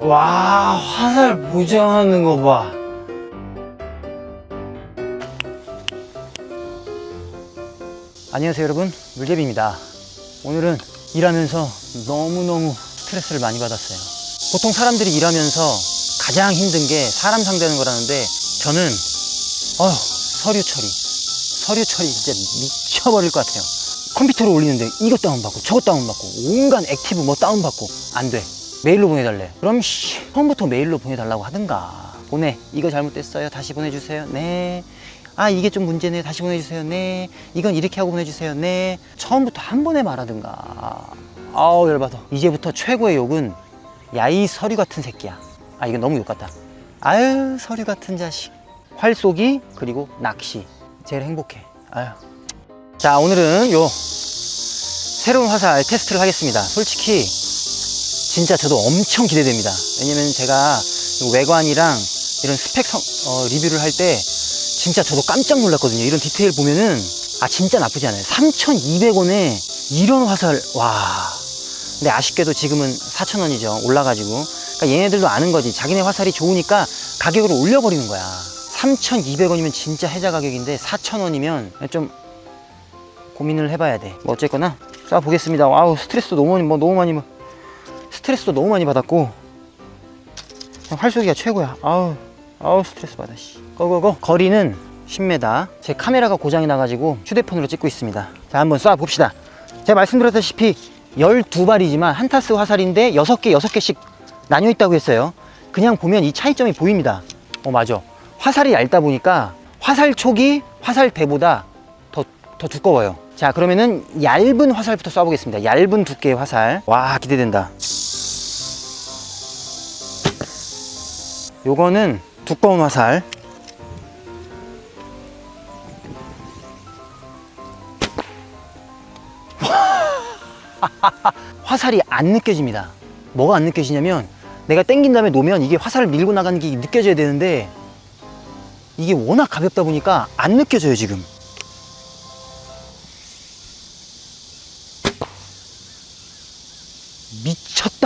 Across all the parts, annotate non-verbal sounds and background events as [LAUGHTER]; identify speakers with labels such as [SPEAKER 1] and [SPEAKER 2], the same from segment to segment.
[SPEAKER 1] 와, 화살 보정하는 거 봐. 안녕하세요, 여러분. 물개비입니다. 오늘은 일하면서 너무너무 스트레스를 많이 받았어요. 보통 사람들이 일하면서 가장 힘든 게 사람 상대하는 거라는데 저는 어휴, 서류 처리. 서류 처리 진짜 미쳐버릴 것 같아요. 컴퓨터로 올리는데 이것 다운받고 저것 다운받고 온갖 액티브 뭐 다운받고 안 돼. 메일로 보내달래. 그럼 씨, 처음부터 메일로 보내달라고 하든가. 보내. 이거 잘못됐어요. 다시 보내주세요. 네. 아 이게 좀 문제네. 다시 보내주세요. 네. 이건 이렇게 하고 보내주세요. 네. 처음부터 한 번에 말하든가. 아우 열받아. 이제부터 최고의 욕은 야이 서류 같은 새끼야. 아 이건 너무 욕 같다. 아유 서류 같은 자식. 활 쏘기 그리고 낚시. 제일 행복해. 아유. 자 오늘은 요 새로운 화살 테스트를 하겠습니다. 솔직히 진짜 저도 엄청 기대됩니다. 왜냐면 제가 이 외관이랑 이런 스펙 성- 어, 리뷰를 할 때 진짜 저도 깜짝 놀랐거든요. 이런 디테일 보면은 아 진짜 나쁘지 않아요. 3,200원에 이런 화살 와. 근데 아쉽게도 지금은 4,000원이죠. 올라가지고. 그러니까 얘네들도 아는 거지. 자기네 화살이 좋으니까 가격을 올려버리는 거야. 3,200원이면 진짜 해자 가격인데 4,000원이면 좀 고민을 해봐야 돼. 뭐 어쨌거나 쏴 보겠습니다. 아우 스트레스도 너무 뭐 너무 많이 뭐 스트레스도 너무 많이 받았고 그냥 활쏘기가 최고야. 아우 아우 스트레스 받아. 씨. 고고고 거리는 10m. 제 카메라가 고장이 나가지고 휴대폰으로 찍고 있습니다. 자 한번 쏴 봅시다. 제가 말씀드렸다시피 12발이지만 한 타스 화살인데 6개 6개씩 나뉘어 있다고 했어요. 그냥 보면 이 차이점이 보입니다. 어 맞아. 화살이 얇다 보니까 화살 촉이 화살 대보다 더, 더 두꺼워요. 자, 그러면은 얇은 화살부터 쏴보겠습니다. 얇은 두께의 화살. 와, 기대된다. 요거는 두꺼운 화살. [LAUGHS] 화살이 안 느껴집니다. 뭐가 안 느껴지냐면 내가 땡긴 다음에 놓으면 이게 화살을 밀고 나가는 게 느껴져야 되는데 이게 워낙 가볍다 보니까 안 느껴져요, 지금.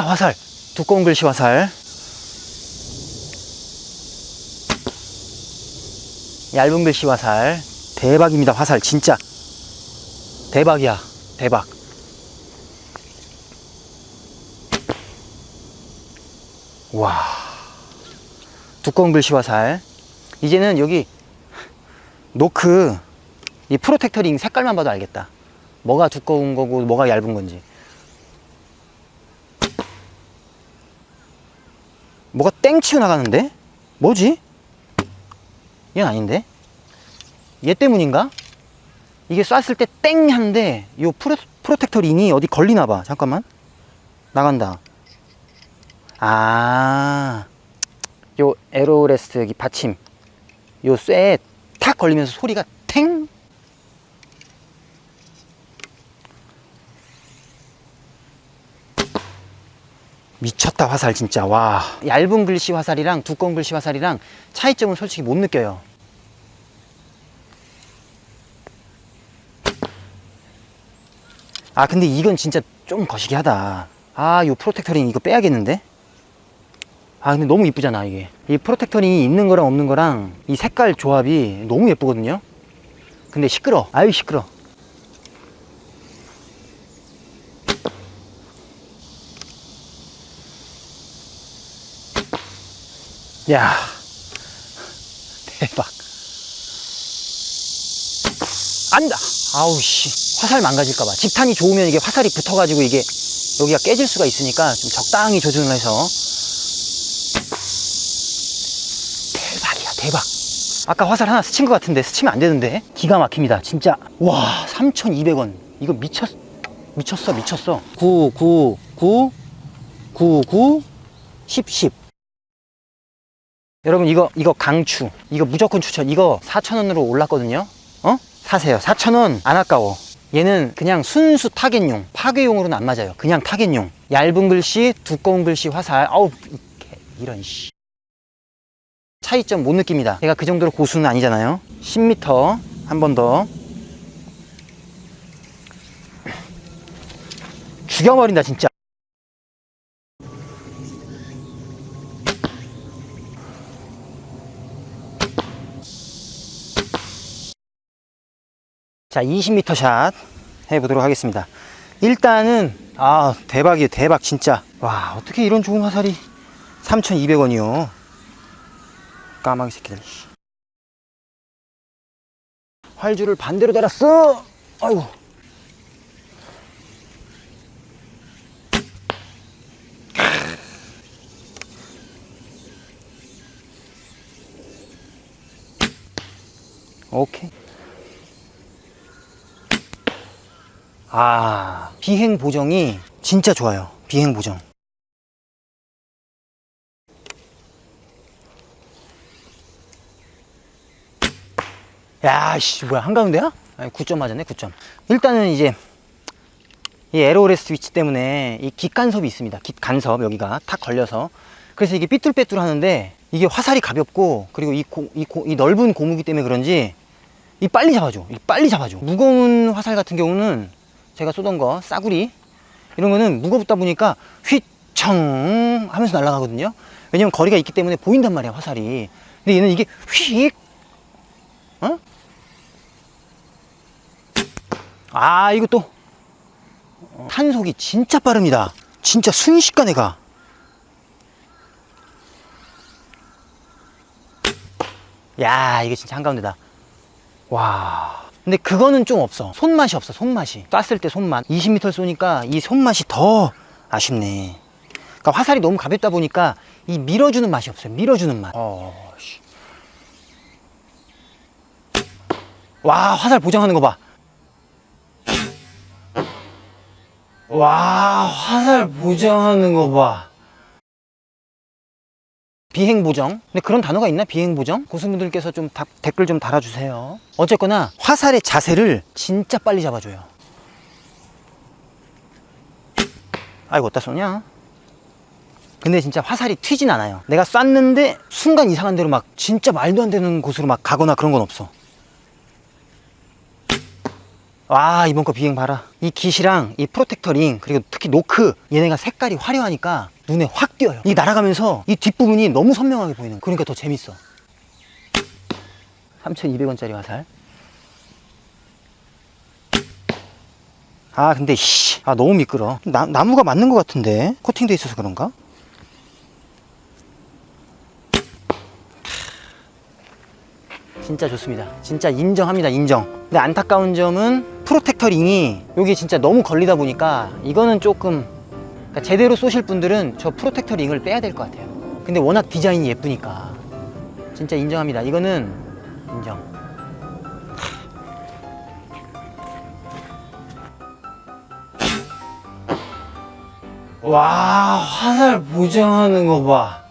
[SPEAKER 1] 화살. 두꺼운 글씨 화살. 얇은 글씨 화살. 대박입니다 화살 진짜. 대박이야 대박. 와. 두꺼운 글씨 화살. 이제는 여기 노크 이 프로텍터 링 색깔만 봐도 알겠다. 뭐가 두꺼운 거고 뭐가 얇은 건지 뭐가 땡 치고 나가는데? 뭐지? 얘는 아닌데? 얘 때문인가? 이게 쐈을 때 땡 하는데 요 프로, 프로텍터 링이 어디 걸리나 봐 잠깐만 나간다 아, 요 에로레스트 여기 받침 요 쇠에 탁 걸리면서 소리가 탱 미쳤다 화살 진짜. 와. 얇은 글씨 화살이랑 두꺼운 글씨 화살이랑 차이점은 솔직히 못 느껴요. 아 근데 이건 진짜 좀 거시기 하다. 아 요 프로텍터링 이거 빼야겠는데? 아 근데 너무 이쁘잖아 이게. 이 프로텍터링이 있는 거랑 없는 거랑 이 색깔 조합이 너무 예쁘거든요? 근데 시끄러. 아유 시끄러 야. 대박. 안다. 아우 씨. 화살 망가질까 봐. 집탄이 좋으면 이게 화살이 붙어 가지고 이게 여기가 깨질 수가 있으니까 좀 적당히 조준을 해서. 대박이야 대박. 아까 화살 하나 스친 것 같은데 스치면 안 되는데? 기가 막힙니다 진짜. 와 3,200원. 이거 미쳤 미쳤어 미쳤어. 9 9 9 9 9 10 10 여러분 이거 이거 강추. 이거 무조건 추천. 이거 4,000원으로 올랐거든요. 어? 사세요. 4,000원. 안 아까워. 얘는 그냥 순수 타겟용. 파괴용으로는 안 맞아요. 그냥 타겟용. 얇은 글씨 두꺼운 글씨 화살. 아우 이런 씨. 차이점 못 느낍니다. 제가 그 정도로 고수는 아니잖아요. 10m 한 번 더. 죽여버린다 진짜 자, 20m 샷 해보도록 하겠습니다. 일단은, 아, 대박이에요. 대박, 진짜. 와, 어떻게 이런 좋은 화살이 3,200원이요. 까마귀 새끼들. 씨. 활주를 반대로 달았어! 아이고. 오케이. 아, 비행 보정이 진짜 좋아요. 비행 보정. 야, 씨, 뭐야, 한가운데야? 아니, 9점 맞았네, 9점. 일단은 이제, 이 에로레스 위치 때문에 이 깃간섭이 있습니다. 깃간섭, 여기가 탁 걸려서. 그래서 이게 삐뚤빼뚤 하는데, 이게 화살이 가볍고, 그리고 이, 고, 이, 고, 이 넓은 고무기 때문에 그런지, 이 빨리 잡아줘. 이 빨리 잡아줘. 무거운 화살 같은 경우는 제가 쏘던 거, 싸구리, 이런 거는 무겁다 보니까 휘청 하면서 날아가거든요. 왜냐면 거리가 있기 때문에 보인단 말이야, 화살이. 근데 얘는 이게 휙, 어? 아, 이거 또 탄속이 진짜 빠릅니다. 진짜 순식간에 가. 야, 이게 진짜 한가운데다. 와. 근데 그거는 좀 없어. 손맛이 없어, 손맛이. 쐈을 때 손맛. 20m 쏘니까 이 손맛이 더 아쉽네. 그러니까 화살이 너무 가볍다 보니까 이 밀어주는 맛이 없어요. 밀어주는 맛. 어, 씨. 와, 화살 보정하는 거 봐. 와, 화살 보정하는 거 봐. 비행 보정. 근데 그런 단어가 있나? 비행 보정? 고수분들께서 좀 다- 댓글 좀 달아주세요. 어쨌거나 화살의 자세를 진짜 빨리 잡아줘요. 아이고 어디다 쏘냐? 근데 진짜 화살이 튀진 않아요. 내가 쐈는데 순간 이상한 대로 막 진짜 말도 안 되는 곳으로 막 가거나 그런 건 없어. 와 이번 거 비행 봐라 이 깃이랑 이 프로텍터 링 그리고 특히 노크 얘네가 색깔이 화려하니까 눈에 확 띄어요 이 날아가면서 이 뒷부분이 너무 선명하게 보이는. 그러니까 더 재밌어 3200원짜리 화살 아 근데 씨, 아 너무 미끄러 나, 나무가 맞는 것 같은데 코팅돼 있어서 그런가? 진짜 좋습니다. 진짜 인정합니다. 인정. 근데 안타까운 점은 프로텍터 링이 여기 진짜 너무 걸리다 보니까 이거는 조금 그러니까 제대로 쏘실 분들은 저 프로텍터 링을 빼야 될 것 같아요. 근데 워낙 디자인이 예쁘니까 진짜 인정합니다. 이거는 인정. 와 화살 보정하는 거 봐.